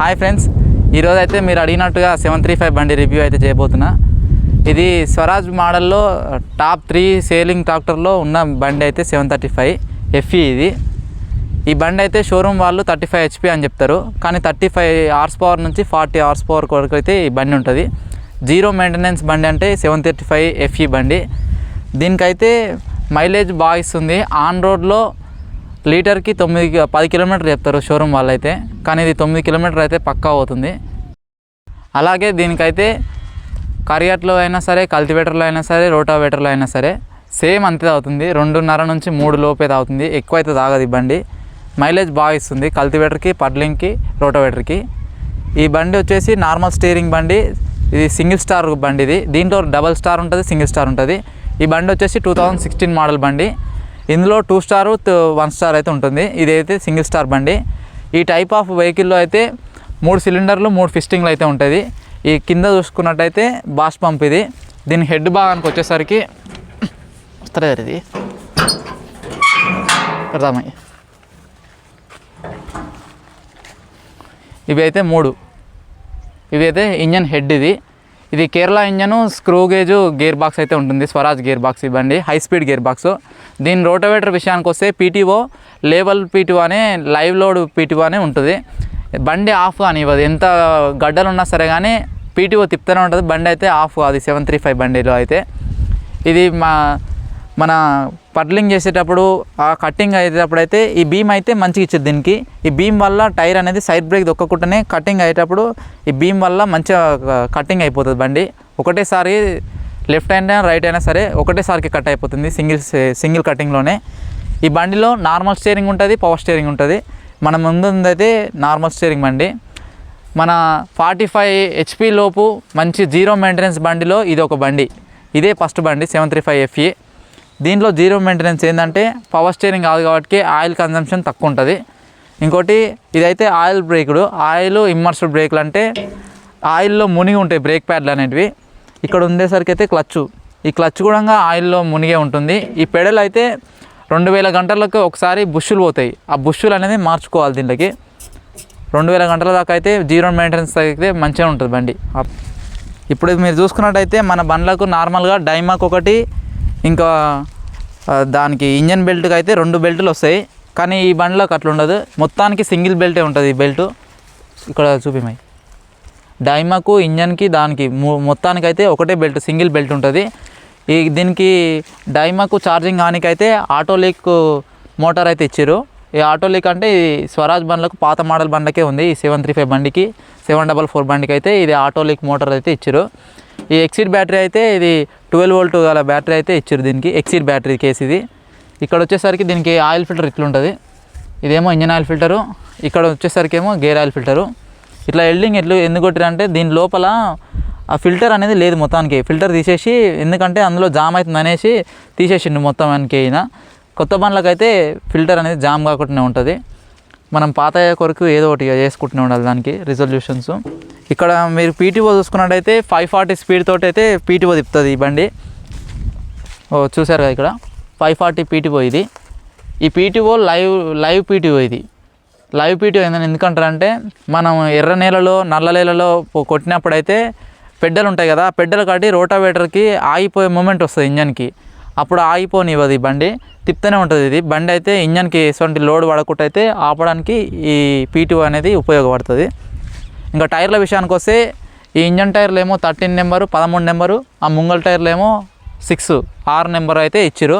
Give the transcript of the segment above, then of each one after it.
Hi friends ఈరోజు అయితే మీరు అడిగినట్టుగా సెవెన్ త్రీ ఫైవ్ బండి రివ్యూ అయితే చేయబోతున్నా. ఇది స్వరాజ్ మోడల్లో టాప్ త్రీ సేలింగ్ ట్రాక్టర్లో ఉన్న బండి అయితే సెవెన్ థర్టీ ఫైవ్ ఎఫ్ఈ ఇది. ఈ బండి అయితే షోరూమ్ వాళ్ళు థర్టీ ఫైవ్ హెచ్పి అని చెప్తారు. కానీ థర్టీ ఫైవ్ హార్స్ పవర్ నుంచి ఫార్టీ హార్స్ పవర్ వరకు అయితే ఈ బండి ఉంటుంది. జీరో మెయింటెనెన్స్ బండి అంటే సెవెన్ థర్టీ ఫైవ్ ఎఫ్ఈ బండి. దీనికైతే మైలేజ్ బాగా ఇస్తుంది. ఆన్ రోడ్లో లీటర్కి తొమ్మిది పది కిలోమీటర్లు చెప్తారు షోరూమ్ వాళ్ళు అయితే కానీ ఇది తొమ్మిది కిలోమీటర్ అయితే పక్కా అవుతుంది. అలాగే దీనికైతే కరియట్లో అయినా సరే కల్టివేటర్లో అయినా సరే రోటావేటర్లో అయినా సరే సేమ్ అంతే తాగుతుంది. రెండున్నర నుంచి మూడు లోపే తాగుతుంది. ఎక్కువ అయితే తాగదు ఈ బండి. మైలేజ్ బాగా ఇస్తుంది. కల్టివేటర్కి పడ్లింగ్కి రోటోవేటర్కి. ఈ బండి వచ్చేసి నార్మల్ స్టీరింగ్ బండి. ఇది సింగిల్ స్టార్ బండి ఇది. దీంట్లో డబల్ స్టార్ ఉంటుంది సింగిల్ స్టార్ ఉంటుంది. ఈ బండి వచ్చేసి టూ థౌజండ్ సిక్స్టీన్ మోడల్ బండి. ఇందులో టూ స్టార్ వన్ స్టార్ అయితే ఉంటుంది. ఇదైతే సింగిల్ స్టార్ బండి. ఈ టైప్ ఆఫ్ వెహికల్లో అయితే మూడు సిలిండర్లు మూడు ఫిస్టింగ్లు అయితే ఉంటుంది ఈ కింద చూసుకున్నట్టయితే బాష్ పంప్ ఇది. దీని హెడ్ భాగానికి వచ్చేసరికి వస్తుంది ఇది? పెడదామయ్య ఇవి అయితే మూడు. ఇవి అయితే ఇంజన్ హెడ్ ఇది. ఇది Kerala engine screw gauge gear box అయితే ఉంటుంది. స్వరాజ్ గేర్ బాక్స్ ఇవ్వండి. హై స్పీడ్ గేర్ బాక్స్ దీని రోటోవేటర్ విషయానికి వస్తే పీటీఓ లేవల్ పీటీఓ అనే లైవ్ లోడ్ పీటీఓ అనే ఉంటుంది. బండి ఆఫ్ కానివ్వదు. ఎంత గడ్డలు ఉన్నా సరే కానీ పీటీఓ తిప్పుతూనే ఉంటుంది. బండి అయితే ఆఫ్ అది సెవెన్ త్రీ ఫైవ్ బండిలో అయితే. ఇది మా మన పడ్లింగ్ చేసేటప్పుడు ఆ కట్టింగ్ అయ్యేటప్పుడు అయితే ఈ బీమ్ అయితే మంచిగా ఇచ్చేది దీనికి. ఈ బీమ్ వల్ల టైర్ అనేది సైడ్ బ్రేక్ దొక్కకుండానే కటింగ్ అయ్యేటప్పుడు ఈ బీమ్ వల్ల మంచిగా కటింగ్ అయిపోతుంది బండి. ఒకటేసారి లెఫ్ట్ హ్యాండ్ అయినా రైట్ అయినా సరే ఒకటేసారికి కట్ అయిపోతుంది సింగిల్ సింగిల్ కటింగ్లోనే ఈ బండిలో నార్మల్ స్టీరింగ్ ఉంటుంది పవర్ స్టీరింగ్ ఉంటుంది. మన ముందు అయితే నార్మల్ స్టీరింగ్ బండి. మన ఫార్టీ ఫైవ్ హెచ్పి లోపు మంచి జీరో మెయింటెనెన్స్ బండిలో ఇది ఒక బండి. ఇదే ఫస్ట్ బండి సెవెన్ త్రీ ఫైవ్ ఎఫ్ఈ దీంట్లో జీరో మెయింటెనెన్స్ ఏంటంటే పవర్ స్టీరింగ్ కాదు కాబట్టి ఆయిల్ కన్జంప్షన్ తక్కువ ఉంటుంది ఇంకోటి ఇదైతే ఆయిల్ బ్రేకుడు ఆయిల్ ఇమ్మర్స్డ్ బ్రేకులు అంటే ఆయిల్లో మునిగి ఉంటాయి బ్రేక్ ప్యాడ్లు అనేటివి. ఇక్కడ ఉండేసరికి అయితే క్లచ్ ఈ క్లచ్ కూడా ఆయిల్లో మునిగే ఉంటుంది. ఈ పెడల్ అయితే రెండు వేల గంటలకు ఒకసారి బుష్షులు పోతాయి. ఆ బుష్షులు అనేది మార్చుకోవాలి దీంట్లోకి. రెండు వేల గంటల దాకా అయితే జీరో మెయింటెనెన్స్ అయితే మంచిగా ఉంటుంది బండి. ఇప్పుడు మీరు చూసుకున్నట్టయితే మన బండ్లకు నార్మల్గా డైమాక్ ఒకటి ఇంకా దానికి ఇంజన్ బెల్ట్కి అయితే రెండు బెల్టులు వస్తాయి. కానీ ఈ బండ్లకు అట్లా ఉండదు. మొత్తానికి సింగిల్ బెల్టే ఉంటుంది ఈ బెల్ట్. ఇక్కడ చూపిమై డైమాకు ఇంజన్కి దానికి మొత్తానికి మొత్తానికైతే ఒకటే బెల్ట్ సింగిల్ బెల్ట్ ఉంటుంది. ఈ దీనికి డైమాకు ఛార్జింగ్ కానికైతే ఆటో లీక్ మోటార్ అయితే ఇచ్చారు ఈ ఆటో లీక్ అంటే ఈ స్వరాజ్ బండ్లకు పాత మోడల్ బండ్లకే ఉంది. ఈ సెవెన్ త్రీ ఫైవ్ బండికి సెవెన్ డబల్ ఫోర్ బండికి అయితే ఇది ఆటో లీక్ మోటార్ అయితే ఇచ్చారు ఈ ఎక్సిడ్ బ్యాటరీ అయితే ఇది ట్వెల్వ్ వోల్ట్ గల బ్యాటరీ అయితే ఇచ్చారు దీనికి. ఎక్సిడ్ బ్యాటరీ కేసు ఇది. ఇక్కడ వచ్చేసరికి దీనికి ఆయిల్ ఫిల్టర్ ఇట్లుంటుంది ఇదేమో ఇంజన్ ఆయిల్ ఫిల్టరు ఇక్కడ వచ్చేసరికి ఏమో గేర్ ఆయిల్ ఫిల్టరు ఇట్లా ఎల్డింగ్ ఎట్లు ఎందుకు కొట్టిరంటే దీని లోపల ఆ ఫిల్టర్ అనేది లేదు మొత్తానికి. ఫిల్టర్ తీసేసి ఎందుకంటే అందులో జామ్ అవుతుంది అనేసి తీసేసిండు మొత్తం మనకి అయినా కొత్త బండ్లకైతే ఫిల్టర్ అనేది జామ్ కాకుండా ఉంటుంది. మనం పాత కొరకు ఏదో ఒకటి చేసుకుంటూనే ఉండాలి దానికి రిజల్యూషన్స్ ఇక్కడ మీరు పీటీఓ చూసుకున్నట్టయితే ఫైవ్ ఫార్టీ స్పీడ్ తోటి అయితే పీటీఓ తిప్పుతుంది ఈ బండి. ఓ చూసారు కదా ఇక్కడ ఫైవ్ ఫార్టీ పీటీఓ ఇది. ఈ పీటీఓ లైవ్ లైవ్ పీటీఓ ఇది. లైవ్ పీటీఓ ఏందని ఎందుకంటారంటే మనం ఎర్ర నేలలో నల్ల నేలలో కొట్టినప్పుడైతే పెడ్డలు ఉంటాయి కదా ఆ పెడ్డలు కట్టి రోటావేటర్కి ఆగిపోయే మూమెంట్ వస్తుంది ఇంజన్కి. అప్పుడు ఆగిపోనివ్వదు ఈ బండి. తిప్పుతూనే ఉంటుంది ఇది. బండి అయితే ఇంజన్కి ఎటువంటి లోడ్ పడకుండా అయితే ఆపడానికి ఈ పీటీఓ అనేది ఉపయోగపడుతుంది. ఇంకా టైర్ల విషయానికి వస్తే ఈ ఇంజన్ టైర్లు ఏమో థర్టీన్ నెంబరు పదమూడు నెంబరు ఆ ముంగల్ టైర్లు ఏమో సిక్స్ ఆరు నెంబర్ అయితే ఇచ్చారు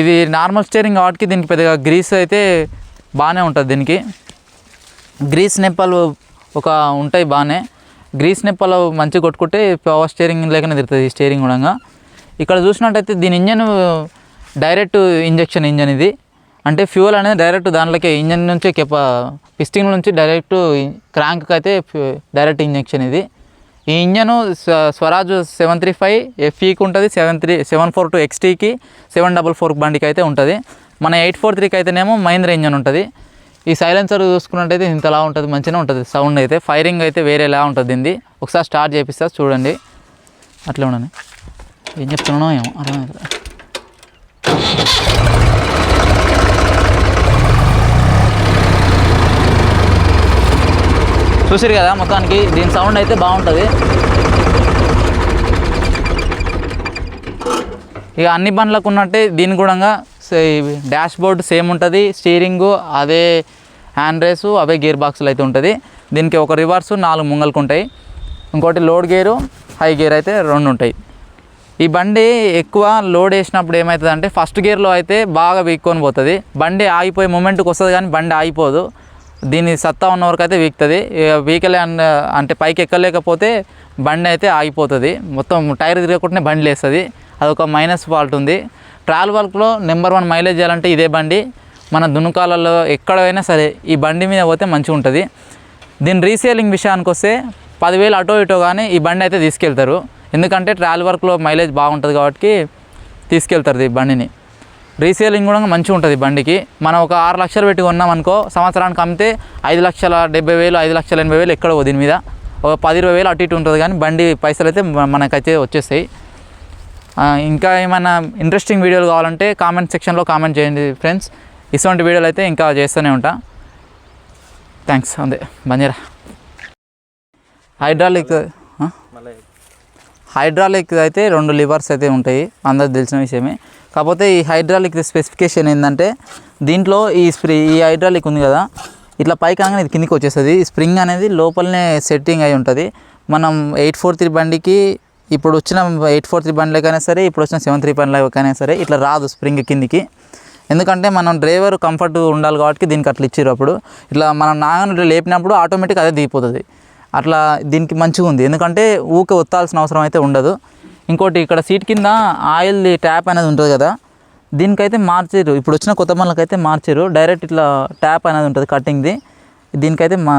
ఇది నార్మల్ స్టీరింగ్ వాటికి దీనికి పెద్దగా గ్రీస్ అయితే బాగానే ఉంటుంది దీనికి. గ్రీస్ నెప్పలు ఒక ఉంటాయి బాగానే. గ్రీస్ నెప్పలు మంచిగా కొట్టుకుంటే పవర్ స్టీరింగ్ లేకనే తిరుగుతుంది ఈ స్టీరింగ్ కూడా ఇక్కడ చూసినట్టయితే దీని ఇంజన్ డైరెక్ట్ ఇంజెక్షన్ ఇంజన్ ఇది. అంటే ఫ్యూయల్ అనేది డైరెక్ట్ దాంట్లోకి ఇంజన్ నుంచి కెప పిస్టింగ్ నుంచి డైరెక్ట్ క్రాంక్కి అయితే డైరెక్ట్ ఇంజెక్షన్ ఇది. ఈ ఇంజను స్వ- స్వరాజ్ సెవెన్ త్రీ ఫైవ్ ఎఫ్ఈకి ఉంటుంది seven three seven four two ఎక్స్టీకి seven double four బండికి అయితే ఉంటుంది. మన ఎయిట్ ఫోర్ త్రీకి అయితేనేమో మహీంద్ర ఇంజన్ ఉంటుంది. ఈ సైలెన్సర్ చూసుకున్నట్టయితే ఇంతలా ఉంటుంది మంచిగా ఉంటుంది సౌండ్ అయితే. ఫైరింగ్ అయితే వేరేలా ఉంటుంది దీన్ని ఒకసారి స్టార్ట్ చేపిస్తా చూడండి. అట్లా ఉండండి. ఏం చెప్తున్నానో ఏమో అర్థమైంది చూసారు కదా మొత్తానికి. దీని సౌండ్ అయితే బాగుంటుంది. ఇక అన్ని బండ్లకు ఉన్నట్టే దీని కూడా డాష్ బోర్డ్ సేమ్ ఉంటుంది. స్టీరింగు అదే హ్యాండ్ రేసు అవే గేర్ బాక్సులు అయితే ఉంటుంది. దీనికి ఒక రివర్సు నాలుగు ముంగలకు ఉంటాయి. ఇంకోటి లోడ్ గేరు హై గేర్ అయితే రెండు ఉంటాయి. ఈ బండి ఎక్కువ లోడ్ వేసినప్పుడు ఏమవుతుంది అంటే ఫస్ట్ గేర్లో అయితే బాగా వీక్కొని పోతుంది. బండి ఆగిపోయే మూమెంట్కి వస్తుంది కానీ బండి ఆగిపోదు. దీని సత్తా ఉన్న వరకు అయితే వీక్తుంది వీకలే అంటే పైకి ఎక్కలేకపోతే బండి అయితే ఆగిపోతుంది. మొత్తం టైర్ తిరగకుండానే బండి లేస్తుంది. అదొక మైనస్ ఫాల్ట్ ఉంది. ట్రావెల్ వర్క్లో నెంబర్ వన్ మైలేజ్ చేయాలంటే ఇదే బండి. మన దున్నుకాలలో ఎక్కడైనా సరే ఈ బండి మీద పోతే మంచిగా ఉంటుంది. దీని రీసేలింగ్ విషయానికి వస్తే పదివేలు అటో ఇటో కానీ ఈ బండి అయితే తీసుకెళ్తారు. ఎందుకంటే ట్రావెల్ వర్క్లో మైలేజ్ బాగుంటుంది కాబట్టి తీసుకెళ్తారు ఈ బండిని. రీసేలింగ్ కూడా మంచిగా ఉంటుంది బండికి. మనం ఒక ఆరు లక్షలు పెట్టి కొన్నాం అనుకో సంవత్సరానికి అమ్మితే ఐదు లక్షల డెబ్బై వేలు ఐదు లక్షల ఎనభై వేలు ఎక్కడ దీని మీద. ఒక పది ఇరవై వేలు అటు ఇటు ఉంటుంది కానీ బండి పైసలు అయితే మనకైతే వచ్చేస్తాయి. ఇంకా ఏమైనా ఇంట్రెస్టింగ్ వీడియోలు కావాలంటే కామెంట్ సెక్షన్లో కామెంట్ చేయండి ఫ్రెండ్స్ ఇటువంటి వీడియోలు అయితే ఇంకా చేస్తూనే ఉంటా. థ్యాంక్స్ అంతే బంజరా. హైడ్రాలిక్? హైడ్రాలిక్ అయితే రెండు లివర్స్ అయితే ఉంటాయి. అందరికి తెలిసిన విషయమే. కాకపోతే ఈ హైడ్రాలిక్ స్పెసిఫికేషన్ ఏంటంటే దీంట్లో ఈ స్ప్రీ ఈ హైడ్రాలిక్ ఉంది కదా ఇట్లా పైకి అనగానే ఇది కిందికి వచ్చేస్తుంది. స్ప్రింగ్ అనేది లోపలనే సెట్టింగ్ అయి ఉంటుంది. మనం ఎయిట్ ఫోర్ త్రీ బండికి ఇప్పుడు వచ్చిన ఎయిట్ ఫోర్ త్రీ బండ్లకైనా సరే ఇప్పుడు వచ్చిన సెవెన్ త్రీ బండ్లకైనా సరే ఇట్లా రాదు స్ప్రింగ్ కిందికి. ఎందుకంటే మనం డ్రైవర్ కంఫర్ట్ ఉండాలి కాబట్టి దీనికి అట్లా ఇచ్చారు అప్పుడు. ఇట్లా మనం నాగను ఇట్లా లేపినప్పుడు ఆటోమేటిక్ అదే దిగిపోతుంది. అట్లా దీనికి మంచిగా ఉంది ఎందుకంటే ఊకే ఒత్తాల్సిన అవసరం అయితే ఉండదు. ఇంకోటి ఇక్కడ సీట్ కింద ఆయిల్ ట్యాప్ అనేది ఉంటుంది కదా దీనికైతే మార్చారు. ఇప్పుడు వచ్చిన కొత్త బండ్లకైతే మార్చారు. డైరెక్ట్ ఇట్లా ట్యాప్ అనేది ఉంటుంది కటింగ్ది. దీనికైతే మా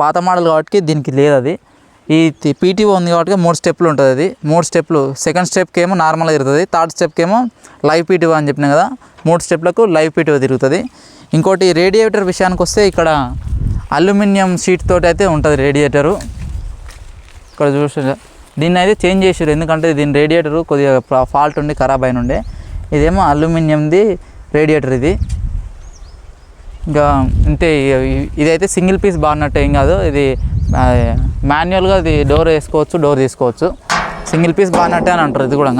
పాత మోడల్ కాబట్టి దీనికి లేదు అది. ఈ పీటీఓ ఉంది కాబట్టి మూడు స్టెప్లు ఉంటుంది అది. మూడు స్టెప్లు. సెకండ్ స్టెప్కి ఏమో నార్మల్గా తిరుగుతుంది. థర్డ్ స్టెప్కి ఏమో లైవ్ పీటీఓ అని చెప్పిన కదా. మూడు స్టెప్లకు లైవ్ పీటీఓ తిరుగుతుంది. ఇంకోటి రేడియేటర్ విషయానికి వస్తే ఇక్కడ అల్యూమినియం షీట్ తోటి అయితే ఉంటుంది రేడియేటరు. ఇక్కడ చూసిన దీన్ని అయితే చేంజ్ చేసారు ఎందుకంటే దీని రేడియేటర్ కొద్దిగా ఫాల్ట్ ఉండి ఖరాబ్ అయిన ఉండే ఇదేమో అల్యూమినియంది రేడియేటర్ ఇది. ఇంకా అంతే ఇదైతే సింగిల్ పీస్ బాగున్నట్టు ఏం కాదు. ఇది మాన్యువల్గా ఇది డోర్ వేసుకోవచ్చు డోర్ తీసుకోవచ్చు. సింగిల్ పీస్ బాగున్నట్టే అని అంటారు ఇది కూడా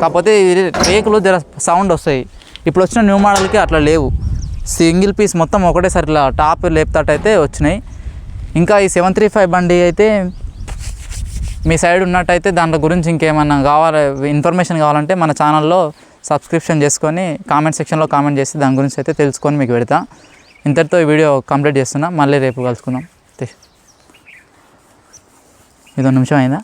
కాకపోతే ఇది రేకులు జర సౌండ్ వస్తాయి. ఇప్పుడు వచ్చిన న్యూ మోడల్కి అట్లా లేవు. సింగిల్ పీస్ మొత్తం ఒకటేసారి ఇట్లా టాప్ లేపుతాట్ అయితే వచ్చినాయి. ఇంకా ఈ సెవెన్ త్రీ ఫైవ్ బండి అయితే మీ సైడ్ ఉన్నట్టయితే దాంట్లో గురించి ఇంకేమన్నా కావాలి ఇన్ఫర్మేషన్ కావాలంటే మన ఛానల్లో సబ్స్క్రిప్షన్ చేసుకొని కామెంట్ సెక్షన్లో కామెంట్ చేసి దాని గురించి అయితే తెలుసుకొని మీకు పెడతా. ఇంతటితో ఈ వీడియో కంప్లీట్ చేస్తున్నా. మళ్ళీ రేపు కలుసుకుందాం. ఇదో నిమిషం అయిందా?